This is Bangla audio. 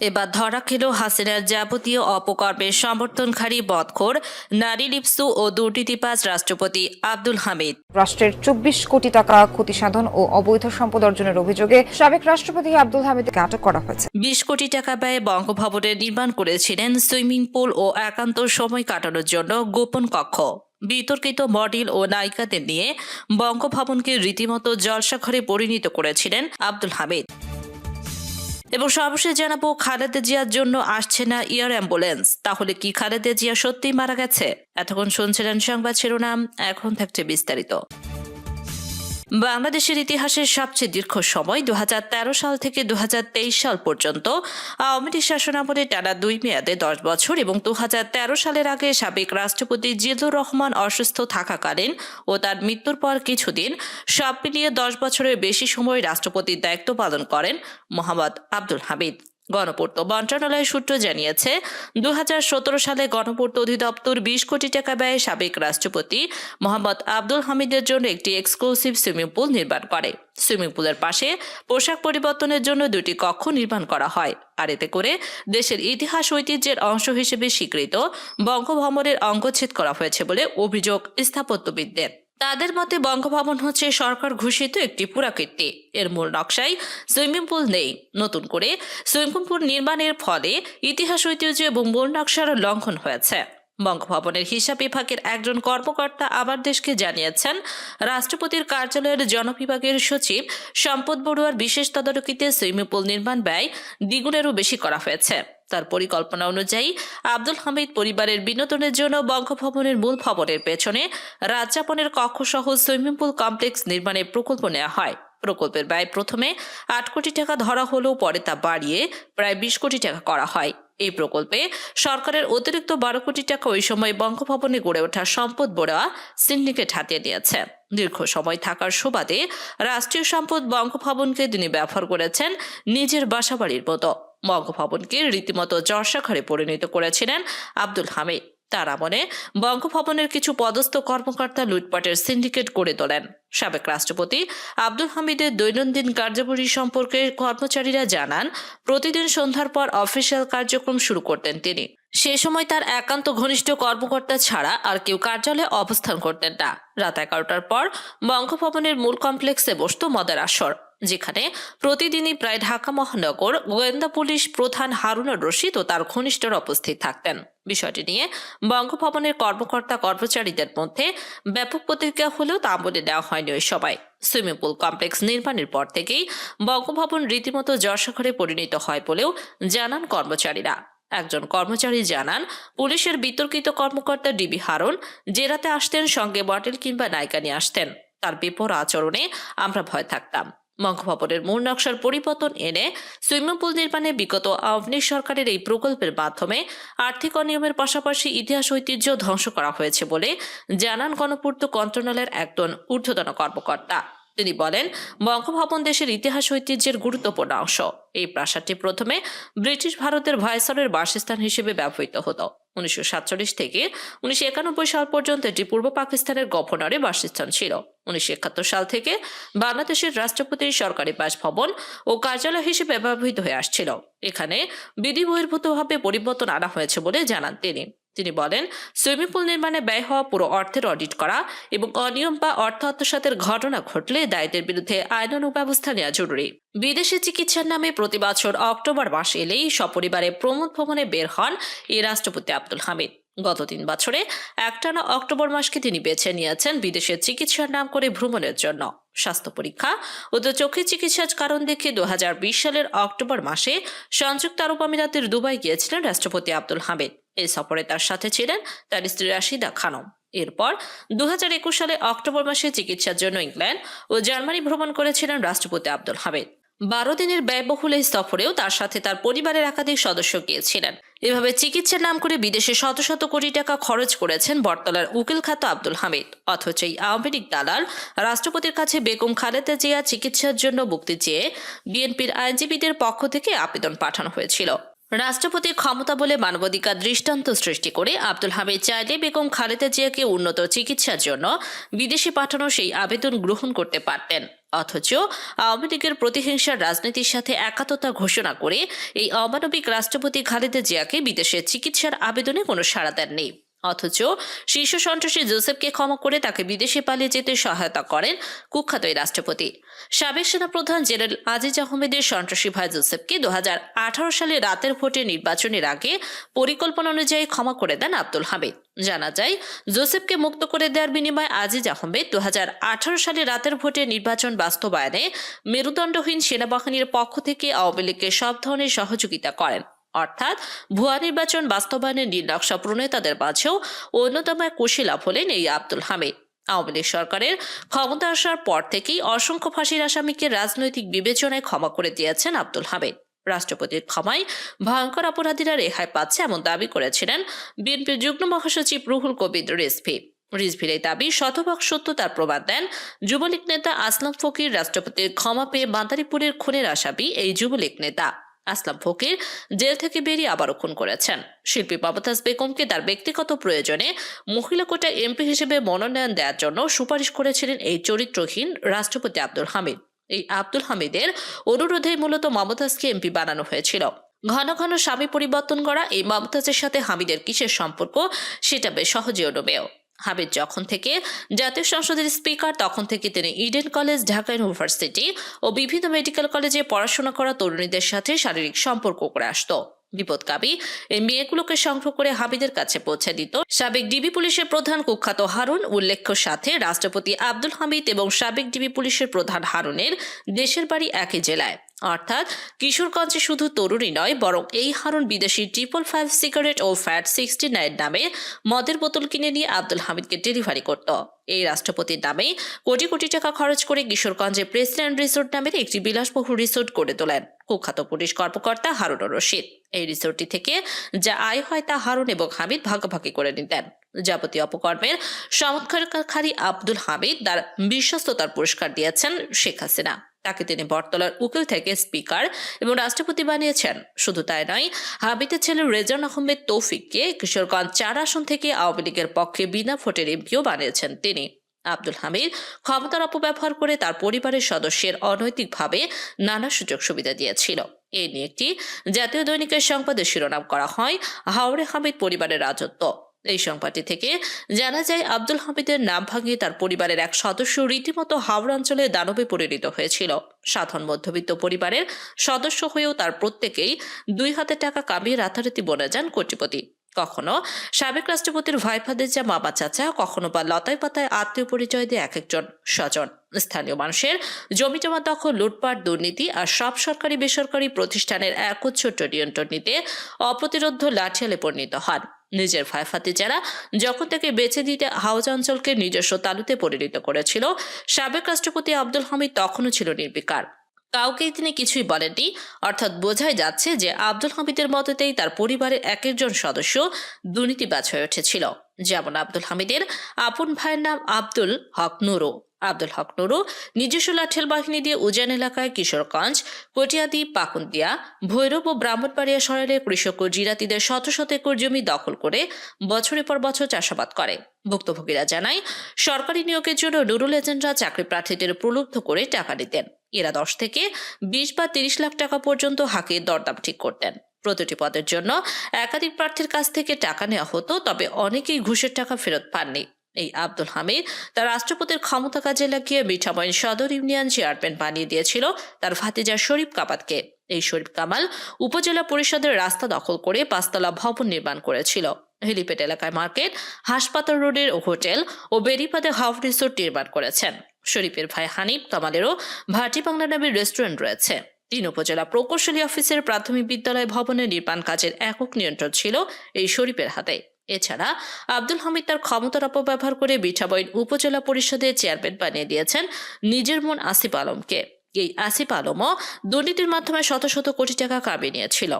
এবার ধরা খেল হাসিনার যাবতীয় অপকর্মের সমর্থনকারী বদখোর নারী লিপসু ও দুর্নীতিবাজ রাষ্ট্রপতি আব্দুল হামিদ। রাষ্ট্রের চব্বিশ কোটি টাকা ক্ষতি সাধন ও অবৈধ সম্পদ অর্জনের অভিযোগে সাবেক রাষ্ট্রপতি আব্দুল হামিদকে আটক করা হয়েছে। বিশ কোটি টাকা ব্যয়ে বঙ্গভবনে নির্মাণ করেছিলেন সুইমিং পুল ও একান্ত সময় কাটানোর জন্য গোপন কক্ষ। বিতর্কিত মডেল ও নায়িকাদের নিয়ে বঙ্গভবনকে রীতিমতো জলসাঘরে পরিণত করেছিলেন আব্দুল হামিদ। এবং সর্বশেষ জানাব, খালেদা জিয়ার জন্য আসছে না ইয়ার অ্যাম্বুলেন্স। তাহলে কি খালেদা জিয়া সত্যিই মারা গেছে? এতক্ষণ শুনছিলেন সংবাদ শিরোনাম, এখন থাকছে বিস্তারিত। বাংলাদেশের ইতিহাসের সবচেয়ে দীর্ঘ সময় দু হাজার তেরো সাল থেকে দুহাজার তেইশ সাল পর্যন্ত আওয়ামী লীগ শাসনামলে টানা দুই মেয়াদে দশ বছর এবং দু হাজার তেরো সালের আগে সাবেক রাষ্ট্রপতি জিল্লুর রহমান অসুস্থ থাকাকালীন ও তার মৃত্যুর পর কিছুদিন সব মিলিয়ে দশ বছরের বেশি সময় রাষ্ট্রপতির দায়িত্ব পালন করেন মোহাম্মদ আব্দুল হামিদ। গণপূর্ত মন্ত্রণালয় সূত্র জানিয়েছে দু হাজার সতেরো সালে গণপূর্ত অধিদপ্তর বিশ কোটি টাকা ব্যয়ে সাবেক রাষ্ট্রপতি মোহাম্মদ আব্দুল হামিদের জন্য একটি এক্সক্লুসিভ সুইমিং পুল নির্মাণ করে। সুইমিং পুলের পাশে পোশাক পরিবর্তনের জন্য দুটি কক্ষ নির্মাণ করা হয়। আর এতে করে দেশের ইতিহাস ঐতিহ্যের অংশ হিসেবে স্বীকৃত বঙ্গভবনের অঙ্গচ্ছেদ করা হয়েছে বলে অভিযোগ স্থাপত্যবিদদের। তাদের মতে বঙ্গভবন হচ্ছে সরকার ঘোষিত একটি পুরাকীর্তি। এর মূল নকশায় সুইমিং পুল নেই। নতুন করে সুইমিং পুল নির্মাণের ফলে ইতিহাস ঐতিহ্য এবং মূল নকশার লঙ্ঘন হয়েছে। বঙ্গভবনের হিসাব বিভাগের একজন কর্মকর্তা আবার দেশকে জানিয়েছেন, রাষ্ট্রপতির কার্যালয়ের জনবিভাগের সচিব সম্পদ বড়ুয়ার বিশেষ তদারকিতে সুইমিং পুল নির্মাণ ব্যয় দ্বিগুণেরও বেশি করা হয়েছে। তার পরিকল্পনা অনুযায়ী আব্দুল হামিদ পরিবারের বিনোদনের জন্য বঙ্গভবনের মূল ভবনের পেছনে রাজ্যাপনের কক্ষসহ সুইমিং পুল কমপ্লেক্স নির্মাণের প্রকল্প নেওয়া হয়। প্রকল্পের ব্যয় প্রথমে আট কোটি টাকা ধরা হলেও পরে তা বাড়িয়ে প্রায় বিশ কোটি টাকা করা হয়। এই প্রকল্পে সরকারের অতিরিক্ত বারো কোটি টাকা ওই সময় বঙ্গভবনে গড়ে ওঠা সম্পদ বড়া সিন্ডিকেট হাতিয়ে নিয়েছে। দীর্ঘ সময় থাকার সুবাদে রাষ্ট্রীয় সম্পদ বঙ্গভবনকে তিনি ব্যবহার করেছেন নিজের বাসাবাড়ির মতো। বঙ্গভবনকে রীতিমতো জর্ষাঘরে পরিণত করেছিলেন আব্দুল হামিদ। তার আমলে বঙ্গভবনের কিছু পদস্থ কর্মকর্তা লুটপাটের সিন্ডিকেট গড়ে তোলেন। সাবেক রাষ্ট্রপতি আব্দুল হামিদের দৈনন্দিন কার্যাবলী সম্পর্কে কর্মচারীরা জানান, প্রতিদিন সন্ধ্যার পর অফিসিয়াল কার্যক্রম শুরু করতেন তিনি। সে সময় তার একান্ত ঘনিষ্ঠ কর্মকর্তা ছাড়া আর কেউ কার্যালয়ে অবস্থান করতেন না। রাত এগারোটার পর বঙ্গভবনের মূল কমপ্লেক্সে বসত মদের আসর। যেখানে প্রতিদিনই প্রায় ঢাকা মহানগর গোয়েন্দা পুলিশ প্রধান হারুনুর রশিদ ও তার ঘনিষ্ঠরা উপস্থিত থাকতেন। বিষয়টি নিয়ে বঙ্গভবনের কর্মকর্তা কর্মচারীদের মধ্যে ব্যাপক প্রতিক্রিয়া হলেও তা আমলে নেওয়া হয়নি ওই সবাই সুইমিং পুল কমপ্লেক্স নির্মাণের পর থেকেই বঙ্গভবন রীতিমতো যশাঘরে পরিণত হয় বলেও জানান কর্মচারীরা। একজন কর্মচারী জানান, পুলিশের বিতর্কিত কর্মকর্তা ডিবি হারুন জেরাতে আসতেন সঙ্গে বটেল কিংবা নায়িকা নিয়ে আসতেন। তার বিপর আচরণে আমরা ভয় থাকতাম। বঙ্গভবনের মূল নকশার পরিবর্তন এনে সুইমিং পুল নির্মাণে বিগত আওয়ামী সরকারের এই প্রকল্পের মাধ্যমে আর্থিক অনিয়মের পাশাপাশি ইতিহাস ঐতিহ্য ধ্বংস করা হয়েছে বলে জানান গণপূর্ত মন্ত্রণালয়ের একজন ঊর্ধ্বতন কর্মকর্তা। তিনি বলেন, বঙ্গভবন দেশের ইতিহাস ঐতিহ্যের গুরুত্বপূর্ণ অংশ। এই প্রাসাদটি প্রথমে ব্রিটিশ ভারতের ভাইসরের বাসস্থান হিসেবে ব্যবহৃত হতো। উনিশশো সাতচল্লিশ থেকে উনিশশো একানব্বই সাল পর্যন্ত এটি পূর্ব পাকিস্তানের গভর্নরের বাসস্থান ছিল। উনিশশো একাত্তর সাল থেকে বাংলাদেশের রাষ্ট্রপতির সরকারি বাসভবন ও কার্যালয় হিসেবে ব্যবহৃত হয়ে আসছিল। এখানে বিধি বহির্ভূতভাবে পরিবর্তন আনা হয়েছে বলে জানান তিনি। তিনি বলেন, সুইমিং পুল নির্মাণে ব্যয় হওয়া পুরো অর্থের অডিট করা এবং অনিয়ম বা অর্থ আত্মসাতের ঘটনা ঘটলে দায়ীদের বিরুদ্ধে আইনানুগ ব্যবস্থা নেওয়া জরুরি। বিদেশে চিকিৎসার নামে প্রতি বছর অক্টোবর মাস এলেই সপরিবারে প্রমোদ ভবনে বের হন এই রাষ্ট্রপতি আব্দুল হামিদ। গত তিন বছরে একটানা অক্টোবর মাসকে তিনি বেছে নিয়েছেন বিদেশের চিকিৎসার নাম করে ভ্রমণের জন্য। স্বাস্থ্য পরীক্ষা ও তো চোখের চিকিৎসার কারণ দেখে দু হাজার বিশ সালের অক্টোবর মাসে সংযুক্ত আরব আমিরাতের দুবাই গিয়েছিলেন রাষ্ট্রপতি আব্দুল হামিদ। এই সফরে তার সাথে ছিলেন তার স্ত্রী রাশিদা খানম। এরপর দু হাজার একুশ সালে অক্টোবর মাসে চিকিৎসার জন্য ইংল্যান্ড ও জার্মানি ভ্রমণ করেছিলেন রাষ্ট্রপতি আব্দুল হামিদ। বারো দিনের ব্যয়বহুল এই সফরেও তার সাথে তার পরিবারের একাধিক সদস্য গিয়েছিলেন। এভাবে চিকিৎসার নাম করে বিদেশে শত শত কোটি টাকা খরচ করেছেন বটতলার উকিল খ্যাত আব্দুল হামিদ। অথচ এই আওয়ামী লীগ দালাল রাষ্ট্রপতির কাছে বেগম খালেদা জিয়া চিকিৎসার জন্য মুক্তি চেয়ে বিএনপির আইনজীবীদের পক্ষ থেকে আবেদন পাঠানো হয়েছিল। রাষ্ট্রপতির ক্ষমতা বলে মানবাধিকার দৃষ্টান্ত সৃষ্টি করে আব্দুল হামিদ চাইলে বেগম খালেদা জিয়াকে উন্নত চিকিৎসার জন্য বিদেশে পাঠানো সেই আবেদন গ্রহণ করতে পারতেন। অথচ আওয়ামী লীগের প্রতিহিংসার রাজনীতির সাথে একাততা ঘোষণা করে এই অমানবিক রাষ্ট্রপতি খালেদা জিয়াকে বিদেশে চিকিৎসার আবেদনে কোনো সাড়া দেননি। অথচ শীর্ষ সন্ত্রাসী জোসেফকে ক্ষমা করে তাকে বিদেশে পালিয়ে যেতে সহায়তা করেন কুখ্যাত এই রাষ্ট্রপতি। সাবেক সেনাপ্রধান জেনারেল আজিজ আহমেদের সন্ত্রাসী ভাই জোসেফকে দুহাজার আঠারো সালে রাতের ভোটে নির্বাচনের আগে পরিকল্পনা অনুযায়ী ক্ষমা করে দেন আব্দুল হামিদ। জানা যায়, জোসেফকে মুক্ত করে দেওয়ার বিনিময়ে আজিজ আহমেদ দু হাজার আঠারো সালে রাতের ভোটে নির্বাচন বাস্তবায়নে মেরুদণ্ডহীন সেনাবাহিনীর পক্ষ থেকে আওয়ামী লীগকে সব ধরনের সহযোগিতা করেন। অর্থাৎ ভুয়া নির্বাচন বাস্তবায়নের নীলনকশা প্রণেতাদের মাঝেও অন্যতম এক কুশীলাভ হলেন এই আব্দুল হামিদ। আওয়ামী লীগ সরকারের ক্ষমতা আসার পর থেকেই অসংখ্য ফাঁসির আসামিকে রাজনৈতিক বিবেচনায় ক্ষমা করে দিয়েছেন আব্দুল হামিদ। রাষ্ট্রপতির ক্ষমায় ভয়ঙ্কর অপরাধীরা রেহাই পাচ্ছে এমন দাবি করেছিলেন বিএনপির যুগ্ম মহাসচিব রুহুল কবির রিজভি। রিজভির এই দাবি শতভাগ সত্যতার প্রমাণ দেন যুবলীগ নেতা আসলাম ফকির, রাষ্ট্রপতির ক্ষমা পেয়ে মাদারীপুরের খুনের আসামি এই যুবলীগ নেতা। আসলাম ফকির, জেল থেকে বেরিয়ে আবারও খুন করেছেন। শিল্পী মমতাজ বেগমকে তার ব্যক্তিগত প্রয়োজনে মহিলা কোটা এমপি হিসেবে মনোনয়ন দেওয়ার জন্য সুপারিশ করেছিলেন এই চরিত্রহীন রাষ্ট্রপতি আব্দুল হামিদ। এই আব্দুল হামিদের অনুরোধে মূলত মমতাজকে এমপি বানানো হয়েছিল। ঘন ঘন স্বামী পরিবর্তন করা এই মমতাজের সাথে হামিদের কিসের সম্পর্ক, সেটা বেশ সহজে অনুমেয় হামিদ যখন থেকে জাতীয় সংসদের স্পিকার, তখন থেকে তিনি ইডেন কলেজ, ঢাকা ইউনিভার্সিটি ও বিভিন্ন মেডিকেল কলেজে পড়াশোনা করা তরুণীদের সাথে শারীরিক সম্পর্ক করে আসতো। বিপদকাবী এই মেয়েগুলোকে সংগ্রহ করে হাবিদের কাছে পৌঁছে দিত। সাবেক ডিবি পুলিশের প্রধান কুখ্যাত হারুন, উল্লেখ্য সাথে রাষ্ট্রপতি আব্দুল হামিদ এবং সাবেক ডিবি পুলিশের প্রধান হারুনের দেশের বাড়ি একই জেলায়। অর্থাৎ কিশোরগঞ্জে শুধু তরুণী নয়, বরং এই হারুন বিদেশি ট্রিপল ফাইভ সিগারেট ও ফ্যাট সিক্সটি নাইন নামে মদের বোতল কিনে নিয়ে আব্দুল হামিদকে ডেলিভারি করত। এই রাষ্ট্রপতির নামে কোটি কোটি টাকা খরচ করে কিশোরগঞ্জে প্রেসিডেন্ট রিসোর্ট নামের একটি বিলাসবহুল রিসোর্ট গড়ে তোলেন কুখ্যাত পুলিশ কর্মকর্তা হারুন রশিদ। এই রিসোর্টটি থেকে যা আয় হয় তা হারুন এবং হামিদ ভাগাভাগি করে নিতেন। যাবতীয় অপকর্মের চমৎকারী আব্দুল হামিদ তার বিশ্বস্ততার পুরস্কার দিয়েছেন শেখ হাসিনা। তাকে তিনি বটতলার উকিল থেকে স্পিকার এবং রাষ্ট্রপতি বানিয়েছেন। শুধু তাই নয় হাবিদের ছেলে রেজান আহমেদ তৌফিককে কিশোরগঞ্জ চার আসন থেকে আওয়ামী লীগের পক্ষে বিনা ভোটের এমপিও বানিয়েছেন তিনি। আব্দুল হামিদ ক্ষমতার অপব্যবহার করে তার পরিবারের সদস্যের অনৈতিকভাবে নানা সুযোগ সুবিধা দিয়েছিল। এ নিয়ে একটি জাতীয় দৈনিকের সংবাদে শিরোনাম করা হয় হাওড়ে হামিদ পরিবারের রাজত্ব। এই সংবাদটি থেকে জানা যায়, আব্দুল হামিদের নাম ভাঙিয়ে তার পরিবারের এক সদস্য রীতিমতো হাওড়া অঞ্চলে দানবে পরিণত হয়েছিল। সাধারণ মধ্যবিত্ত পরিবারের সদস্য হয়েও তার প্রত্যেকেই দুই হাতে টাকা কামিয়ে রাতারাতি বনে যান কোটিপতি। কখনো সাবেক রাষ্ট্রপতির ভাইফাদের যা মামা চাচা, কখনো বা লতায় পাতায় আত্মীয় পরিচয় দিয়ে এক একজন স্বজন। স্থানীয় মানুষের জমি জমা দখল, লুটপাট, দুর্নীতি আর সব সরকারি বেসরকারি প্রতিষ্ঠানের একচ্ছত্র নিয়ন্ত্রণ নিতে অপ্রতিরোধ লাঠিয়ালে পরিণত হন। নিজের ফায়ফাতে যারা যখন তাকে বেছে দিতে হাউজ অঞ্চলকে নিজস্ব তালুতে পরিণত করেছিল, সাবেক রাষ্ট্রপতি আব্দুল হামিদ তখনও ছিল নির্বিকার। কাউকেই তিনি কিছুই বলেননি। অর্থাৎ বোঝাই যাচ্ছে যে আব্দুল হামিদের মতেতেই তার পরিবারের এক একজন সদস্য দুর্নীতিবাজ হয়ে উঠেছিল। যেমন আব্দুল হামিদের আপন ভাইয়ের নাম আব্দুল হক নুরু। আব্দুল হক নুরু নিজস্ব লাঠেল বাহিনী দিয়ে উজান এলাকায় কিশোরগঞ্জ, কটিয়াদি, পাকুন্দিয়া, ভৈরব ও ব্রাহ্মণবাড়িয়া শহরে কৃষক ও জিরাতিদের শত শত একর জমি দখল করে বছরের পর বছর চাষাবাদ করে। ভুক্তভোগীরা জানায়, সরকারি নিয়োগের জন্য নুরুল এজেন্টরা চাকরি প্রার্থীদের প্রলুব্ধ করে টাকা নিতেন এরা দশ থেকে বিশ বা তিরিশ লাখ টাকা পর্যন্ত হাঁকে দরদাম ঠিক করতেন। প্রতিটি পদের জন্য একাধিক প্রার্থীর কাছ থেকে টাকা নেওয়া হতো, তবে অনেকেই ঘুষের টাকা ফেরত পাননি। এই আব্দুল হামিদ তার রাষ্ট্রপতির ক্ষমতা কাজে লাগিয়ে মিঠামইন সদর ইউনিয়ন চেয়ারম্যান বানিয়ে দিয়েছিল তার ভাতিজা শরীফ কামাতকে। এই শরীফ কামাল উপজেলা পরিষদের রাস্তা দখল করে পাঁচতলা ভবন নির্মাণ করেছিল। হেলিপ্যাড এলাকায় মার্কেট, হাসপাতাল রোডের হোটেল ও বেরিপাদে হাফ রিসোর্ট নির্মাণ করেছেন। শরীফের ভাই হানিফ কামালেরও ভাটি বাংলা নামের রেস্টুরেন্ট রয়েছে। তিন উপজেলা প্রকৌশলী অফিসের প্রাথমিক বিদ্যালয় ভবনের নির্মাণ কাজের একক নিয়ন্ত্রণ ছিল এই শরীফের হাতে। এছাড়া আব্দুল হামিদ তার ক্ষমতার অপব্যবহার করে বিঠাবইন উপজেলা পরিষদের চেয়ারম্যান বানিয়ে দিয়েছেন নিজের মন আসিফ আলমকে। এই আসিফ আলমও দুর্নীতির মাধ্যমে শত শত কোটি টাকা কামিয়ে নিয়েছিল।